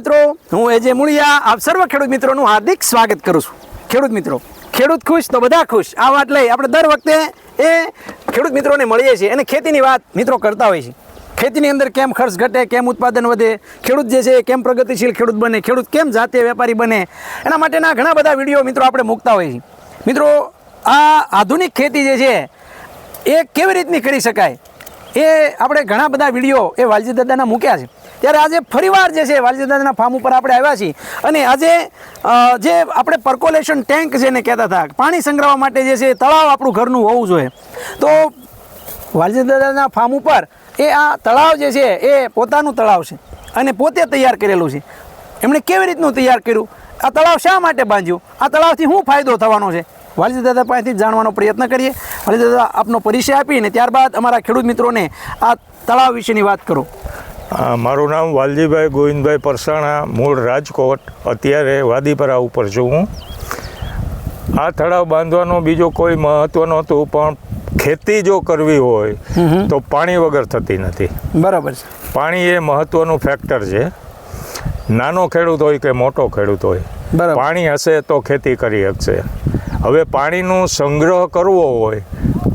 મિત્રો, હું એજે મુળિયા, આપ સર્વ ખેડૂત મિત્રોનું હાર્દિક સ્વાગત કરું છું. ખેડૂત મિત્રો, ખેડૂત ખુશ તો બધા ખુશ. આ વાત લઈ આપણે દર વખતે એ ખેડૂત મિત્રોને મળીએ છીએ અને ખેતીની વાત મિત્રો કરતા હોય છે ખેતીની અંદર કેમ ખર્ચ ઘટે, કેમ ઉત્પાદન વધે, ખેડૂત જે છે એ કેમ પ્રગતિશીલ ખેડૂત બને, ખેડૂત કેમ જાતે વેપારી બને, એના માટેના ઘણા બધા વીડિયો મિત્રો આપણે મૂકતા હોઈએ છીએ. મિત્રો, આ આધુનિક ખેતી જે છે, એ કેવી રીતની કરી શકાય? એ આપણે ઘણા બધા વીડિયો એ વાલજી દાદાના મૂક્યા છે. ત્યારે આજે ફરીવાર જે છે વાલજી દાદાના ફાર્મ ઉપર આપણે આવ્યા છીએ. અને આજે જે આપણે પર્કોલેશન ટેન્ક જેને કહેતા હતા, પાણી સંગ્રહવા માટે જે છે તળાવ આપણું ઘરનું હોવું જોઈએ. તો વાલજી દાદાના ફાર્મ ઉપર એ આ તળાવ જે છે એ પોતાનું તળાવ છે અને પોતે તૈયાર કરેલું છે. એમણે કેવી રીતનું તૈયાર કર્યું? આ તળાવ શા માટે બાંધ્યું? આ તળાવથી શું ફાયદો થવાનો છે? વાલજી દાદા પાસેથી જાણવાનો પ્રયત્ન કરીએ. વાલજી દાદા આપનો પરિચય આપીને ત્યારબાદ અમારા ખેડૂત મિત્રોને આ તળાવ વિશેની વાત કરો. મારું નામ વાલજીભાઈ ગોવિંદભાઈ પરસાણા મૂળ રાજકોટ. અત્યારે વાદીપરા ઉપર છું હું. આ તળાવ બાંધવાનો બીજો કોઈ મહત્વ નહોતું પણ ખેતી જો કરવી હોય તો પાણી વગર થતી નથી. બરાબર છે. પાણી એ મહત્વનું ફેક્ટર છે. નાનો ખેડૂત હોય કે મોટો ખેડૂત હોય બરાબર. પાણી હશે તો ખેતી કરી શકશે. હવે પાણીનો સંગ્રહ કરવો હોય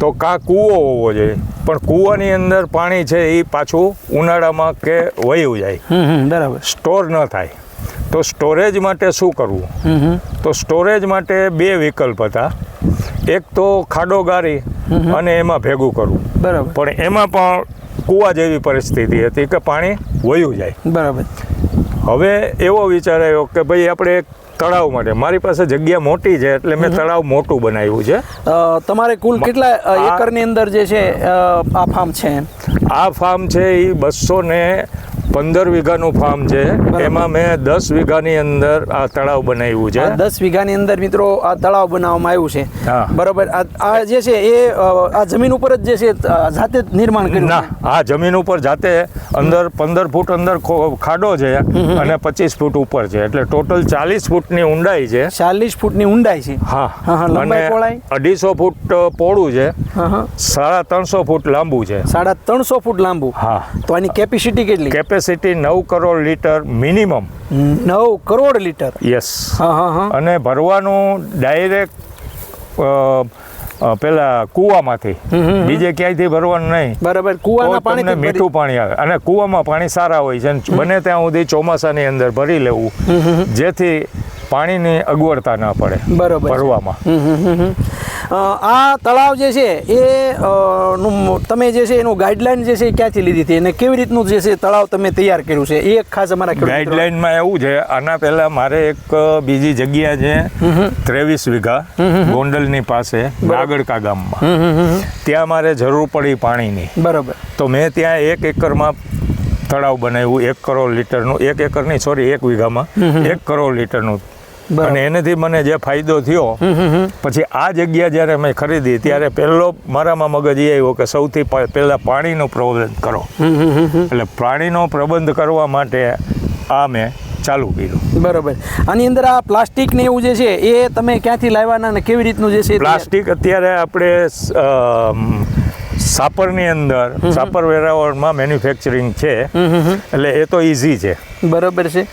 તો કાં કૂવો હોવો જોઈએ? પણ કૂવાની અંદર પાણી છે એ પાછું ઉનાળામાં કે વયું જાય. બરાબર. સ્ટોર ન થાય. તો સ્ટોરેજ માટે શું કરવું? તો સ્ટોરેજ માટે બે વિકલ્પ હતા. એક તો ખાડો ગારી અને એમાં ભેગું કરવું. બરાબર. પણ એમાં પણ કૂવા જેવી પરિસ્થિતિ હતી કે પાણી વયું જાય. બરાબર. હવે એવો વિચાર આવ્યો કે ભાઈ આપણે તળાવ માટે. મારી પાસે જગ્યા મોટી છે એટલે મેં તળાવ મોટું બનાવ્યું છે. તમારે કુલ કેટલા એકરની અંદર જે છે આ ફાર્મ છે આ ફાર્મ છે એ બસો ને પંદર વીઘાનું ફાર્મ છે. એમાં મેં દસ વીઘાની અંદર આ તળાવ બનાવ્યું છે. દસ વીઘાની અંદર મિત્રો આ તળાવ બનાવવામાં આવ્યું છે. બરોબર. આ જે છે એ આ જમીન ઉપર જ જે છે જાતે જ નિર્માણ કર્યું ના આ જમીન ઉપર જાતે અંદર પંદર ફૂટ અંદર ખાડો છે અને પચીસ ફૂટ ઉપર છે. એટલે ટોટલ ચાલીસ ફૂટની ઊંડાઈ છે. ચાલીસ ફૂટની ઊંડાઈ છે. હા. હા, હા, અઢીસો ફૂટ પોળું છે. સાડા ત્રણસો ફૂટ લાંબુ છે. સાડા ત્રણસો ફૂટ લાંબુ. હા. તો આની કેપેસિટી કેટલી? કેપેસિટી નવ કરોડ લીટર મિનિમમ નવ કરોડ લીટર? યસ અને ભરવાનું ડાયરેક્ટ પેલા કૂવામાંથી. બીજે ક્યાંયથી ભરવાનું નહીં. બરાબર કુવાના પાણી મીઠું પાણી આવે. અને કૂવામાં પાણી સારા હોય છે બને ત્યાં સુધી ચોમાસાની અંદર ભરી લેવું. જેથી પાણીની અગવડતા ન પડે બરોબર ભરવામાં. આ તળાવ જે છે એ નું તમે જે છે એનું ગાઈડલાઈન જે છે એ ક્યાંથી લીધી હતી અને કેવી રીતનું જે છે તળાવ તમે તૈયાર કર્યું છે? એ એક ખાસ અમારા ગાઈડલાઈનમાં એવું છે આના પહેલા મારે એક બીજી જગ્યા છે ત્રેવીસ વીઘા ગોંડલની પાસે નાગડકા ગામમાં. ત્યાં મારે જરૂર પડી પાણીની. બરોબર. તો મેં ત્યાં એક એકરમાં તળાવ બનાવ્યું એક કરોડ લીટરનું એક એકરની સોરી એક વીઘામાં એક કરોડ લીટરનું. અને એનાથી મને જે ફાયદો થયો પછી આ જગ્યા જ્યારે મેં ખરીદી ત્યારે પહેલો મારામાં મગજ એ આવ્યો કે સૌથી પહેલાં પાણીનો પ્રબંધ કરો. એટલે પાણીનો પ્રબંધ કરવા માટે આ મેં ચાલુ કર્યું. બરોબર. આની અંદર આ પ્લાસ્ટિક ને એવું જે છે એ તમે ક્યાંથી લાવવાના અને કેવી રીતનું જે છે પ્લાસ્ટિક અત્યારે આપણે સાપરની અંદર સાપર વેરાવળમાં મેન્યુફેક્ચરિંગ છે. એટલે એ તો ઇઝી છે. બરોબર છે.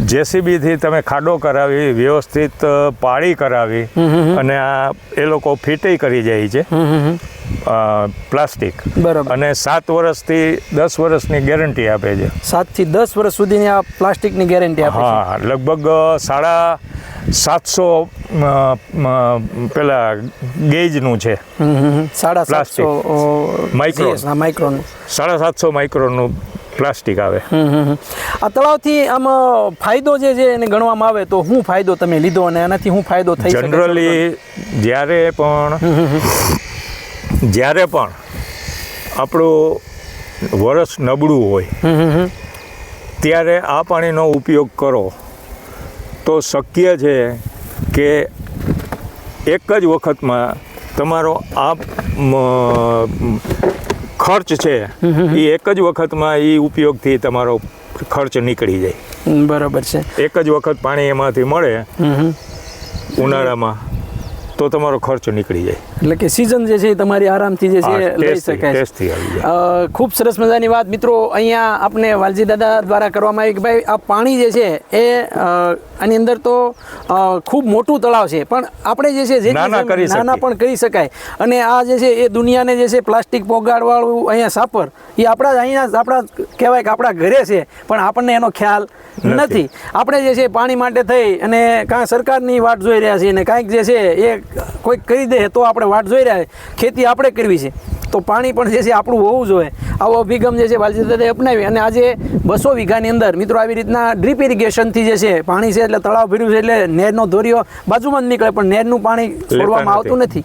જેસીબીથી તમે ખાડો કરાવી વ્યવસ્થિત પાળી કરાવી અને આ એ લોકો ફિટ કરી જાય છે. પ્લાસ્ટિક. બરાબર. અને સાત વર્ષથી દસ વર્ષની ગેરંટી આપે છે. સાતથી દસ વર્ષ સુધીની આ પ્લાસ્ટિકની ગેરંટી આપે હા લગભગ સાડા સાતસો પેલા ગેજનું છે. સાડા સાતસો માઇક્રોન. માઇક્રોન સાડા સાતસો માઇક્રોનનું પ્લાસ્ટિક આવે. આ તળાવથી આમ ફાયદો જે છે એને ગણવામાં આવે તો શું ફાયદો તમે લીધો અને આનાથી શું ફાયદો થઈ જનરલી જ્યારે પણ જ્યારે પણ આપણું વરસ નબળું હોય. ત્યારે આ પાણીનો ઉપયોગ કરો. તો શક્ય છે કે એક જ વખતમાં તમારો આ ખર્ચ છે એ એક જ વખતમાં એ ઉપયોગથી તમારો ખર્ચ નીકળી જાય. બરાબર છે. એક જ વખત પાણી એમાંથી મળે. ઉનાળામાં. તો તમારો ખર્ચ નીકળી જાય. એટલે કે સિઝન જે છે એ તમારી આરામથી જે છે લઈ શકાય. ખૂબ સરસ મજાની વાત. મિત્રો અહીંયા આપણે વાલજી દાદા દ્વારા કરવામાં આવી કે ભાઈ આ પાણી જે છે એ આની અંદર તો ખૂબ મોટું તળાવ છે. પણ આપણે જે છે જે નાના. પણ કરી શકાય. અને આ જે છે એ દુનિયાને જે છે પ્લાસ્ટિક પોગાડવાળું અહીંયા સાપર એ આપણા જ અહીંયા આપણા કહેવાય કે આપણા ઘરે છે પણ આપણને એનો ખ્યાલ નથી. નથી. આપણે જે છે પાણી માટે થઈ અને કાં સરકારની વાટ જોઈ રહ્યા છીએ અને કાંઈક જે છે એ કોઈક કરી દે તો આપણે વાટ જોઈ રહ્યા ખેતી આપણે કરવી છે. તો પાણી પણ જે છે આપણું હોવું જોઈએ. આવો અભિગમ જે છે વાલજી દાદાએ અપનાવી અને આજે બસો વીઘાની અંદર મિત્રો આવી રીતના ડ્રીપ ઇરિગેશનથી જે છે પાણી છે એટલે તળાવ ભીડ્યું છે એટલે નહેરનો ધોરીઓ બાજુમાં જ નીકળે પણ નેરનું પાણી છોડવામાં આવતું નથી.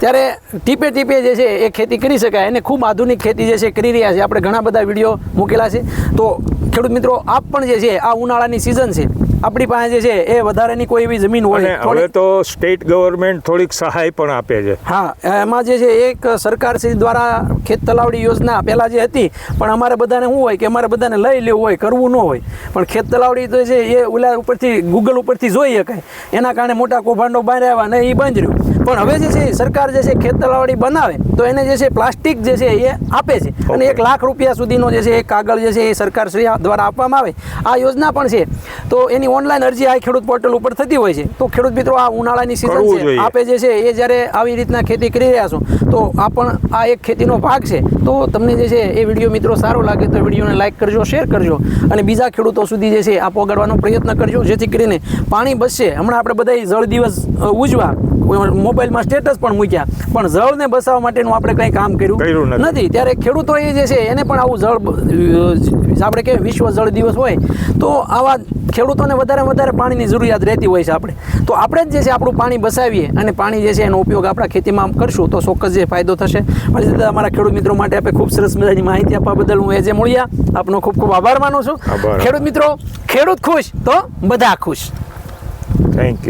ત્યારે ટીપે ટીપે જે છે એ ખેતી કરી શકાય અને ખૂબ આધુનિક ખેતી જે છે કરી રહ્યા છે. આપણે ઘણા બધા વીડિયો મૂકેલા છે. તો ખેડૂત મિત્રો આપ પણ જે છે આ ઉનાળાની સિઝન છે આપણી પાસે જે છે એ વધારાની કોઈ એવી જમીન હોય હવે તો સ્ટેટ ગવર્મેન્ટ થોડીક સહાય પણ આપે છે. હા એમાં જે છે એક સરકાર શ્રી દ્વારા ખેત તલાવડી યોજના પહેલાં જે હતી, પણ અમારે બધાને શું હોય કે અમારે બધાને લઈ લેવું હોય, કરવું ન હોય. પણ ખેત તલાવડી તો છે એ ઓલા ઉપરથી, ગૂગલ ઉપરથી જોઈ શકાય એના કારણે મોટા કૌભાંડો બહાર આવ્યા ને એ બંધ રહ્યું. પણ હવે જે છે સરકાર જે છે ખેત તલાવડી બનાવે તો એને જે છે પ્લાસ્ટિક જે છે એ આપે છે. અને એક લાખ રૂપિયા સુધીનો જે છે એ કાગળ જે છે એ સરકાર શ્રી દ્વારા આપવામાં આવે. આ યોજના પણ છે. તો એની ઓનલાઈન અરજી આ ખેડૂત પોર્ટલ ઉપર થતી હોય છે. તો ખેડૂત મિત્રો આ ઉનાળાની સિઝન છે. આપે જે છે એ જ્યારે આવી રીતના ખેતી કરી રહ્યા છો તો આ પણ આ એક ખેતીનો ભાગ છે. તો તમને જે છે એ વીડિયો મિત્રો સારો લાગે તો વિડીયોને લાઈક કરજો શેર કરજો. અને બીજા ખેડૂતો સુધી જે છે આ પહોંચાડવાનો પ્રયત્ન કરજો. જેથી કરીને પાણી બચશે. હમણાં આપણે બધા જળ દિવસ ઉજવા. મોબાઈલમાં સ્ટેટસ પણ મૂક્યા. પણ જળને બસાવવા માટેનું આપણે કંઈ કામ કર્યું નથી. ત્યારે ત્યારે ખેડૂતોએ જે છે એને પણ આવું જળ આપણે કે વિશ્વ જળ દિવસ હોય તો આવા ખેડૂતોને વધારે વધારે પાણીની જરૂરિયાત રહેતી હોય છે આપણે. તો આપણે જ જે છે આપણું પાણી બસાવીએ અને પાણી જે છે એનો ઉપયોગ આપણા ખેતીમાં કરશું તો ચોક્કસ જે ફાયદો થશે. મારી સાથે અમારા ખેડૂત મિત્રો માટે આપણે ખૂબ સરસ મજાની માહિતી આપવા બદલ હું એજે મળ્યા. આપનો ખૂબ ખૂબ આભાર માનું છું. ખેડૂત મિત્રો ખેડૂત ખુશ તો બધા ખુશ. Thank you